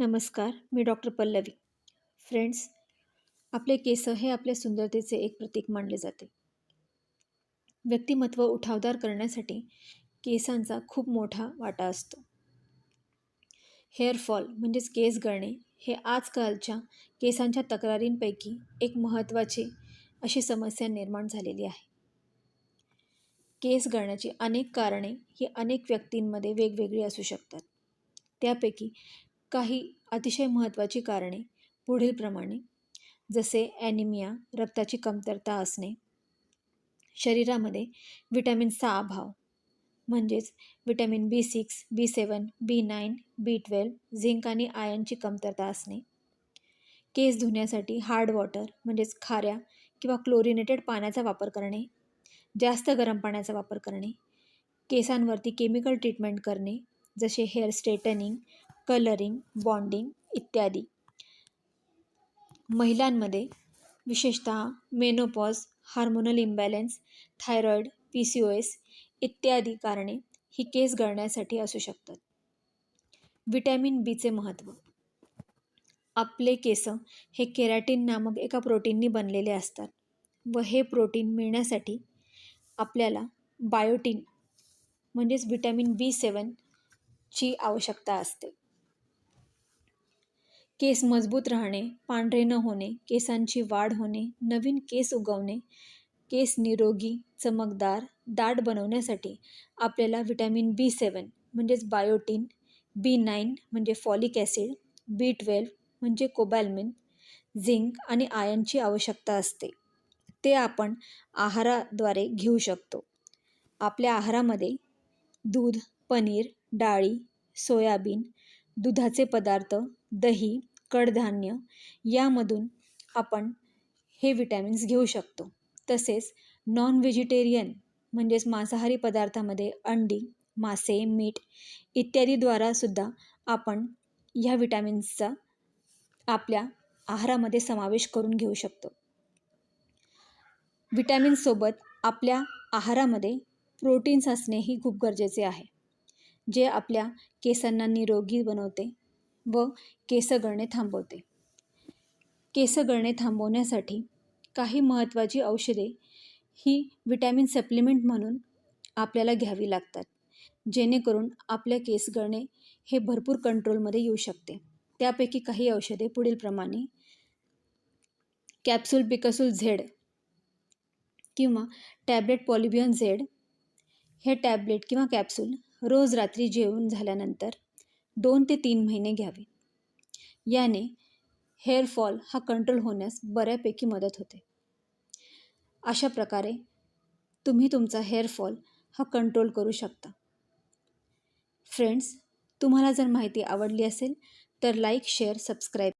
नमस्कार मी doctor Pallavi. Friends आपले केस हे आपल्या सुंदरतेचे एक प्रतीक मानले जाते. व्यक्तिमत्व उठावदार करण्यासाठी केसांचा खूप मोठा वाटा असतो. हेअरफॉल म्हणजेच केस गळणे हे आजकालच्या केसांच्या तक्रारींपैकी एक महत्त्वाची अशी समस्या निर्माण झालेली आहे. केस गळण्याची अनेक कारणे ही अनेक व्यक्तींमध्ये वेगवेगळी असू शकतात. त्यापैकी काही अतिशय महत्त्वाची कारणे पुढीलप्रमाणे जसे ॲनिमिया रक्ताची कमतरता असणे. शरीरामध्ये विटॅमिन्सचा अभाव म्हणजेच vitamin B six B seven B nine B twelve zinc आणि आयनची कमतरता असणे. केस धुण्यासाठी हार्ड वॉटर म्हणजेच खाऱ्या किंवा क्लोरिनेटेड पाण्याचा वापर करणे जास्त गरम पाण्याचा वापर करणे केसांवरती केमिकल ट्रीटमेंट करणे जसे हेअर स्ट्रेटनिंग कलरिंग बॉन्डिंग इत्यादी. महिलांमध्ये विशेषतः menopause hormonal imbalance thyroid P C O S इत्यादी कारणे ही केस गळण्यासाठी असू शकतात. विटॅमिन बीचे महत्त्व आपले केस हे केरॅटिन नामक एका प्रोटीननी बनलेले असतात व हे प्रोटीन मिळण्यासाठी आपल्याला बायोटीन म्हणजेच विटॅमिन बी सेवनची आवश्यकता असते. केस मजबूत राहणे पांढरे न होणे केसांची वाढ होणे नवीन केस उगवणे केस निरोगी चमकदार दाट बनवण्यासाठी आपल्याला व्हिटॅमिन बी सेवन म्हणजेच बायोटीन बी नाईन म्हणजे फॉलिक ॲसिड बी ट्वेल्व म्हणजे कोबॅल्मिन झिंक आणि आयनची आवश्यकता असते. ते आपण आहाराद्वारे घेऊ शकतो. आपल्या आहारामध्ये दूध पनीर डाळी सोयाबीन दुधाचे पदार्थ दही कडधान्य यामधून आपण हे विटॅमिन्स घेऊ शकतो. तसेच नॉन व्हेजिटेरियन म्हणजेच मांसाहारी पदार्थामध्ये अंडी मासे मीठ इत्यादीद्वारासुद्धा आपण ह्या विटॅमिन्सचा आपल्या आहारामध्ये समावेश करून घेऊ शकतो. विटॅमिन्ससोबत आपल्या आहारामध्ये प्रोटीन्स असणेही खूप गरजेचे आहे. जे आपल्या केसांना निरोगी बनवते व केस गळणे थांबवते. केस गळणे थांबवण्यासाठी काही महत्त्वाची औषधे ही विटॅमिन सप्लिमेंट म्हणून आपल्याला घ्यावी लागतात जेणेकरून आपल्या केस गळणे हे भरपूर कंट्रोलमध्ये येऊ शकते. त्यापैकी काही औषधे पुढीलप्रमाणे कॅप्सूल पिकसूल झेड किंवा टॅबलेट पॉलिबियन झेड. हे टॅबलेट किंवा कॅप्सूल रोज रात्री जेवण झाल्यानंतर दोन ते तीन महिने घ्यावे. याने हेअरफॉल हा कंट्रोल होण्यास बऱ्यापैकी मदत होते. अशा प्रकारे तुम्ही तुमचा हेअरफॉल हा कंट्रोल करू शकता. फ्रेंड्स तुम्हाला जर माहिती आवडली असेल तर लाईक शेअर सबस्क्राईब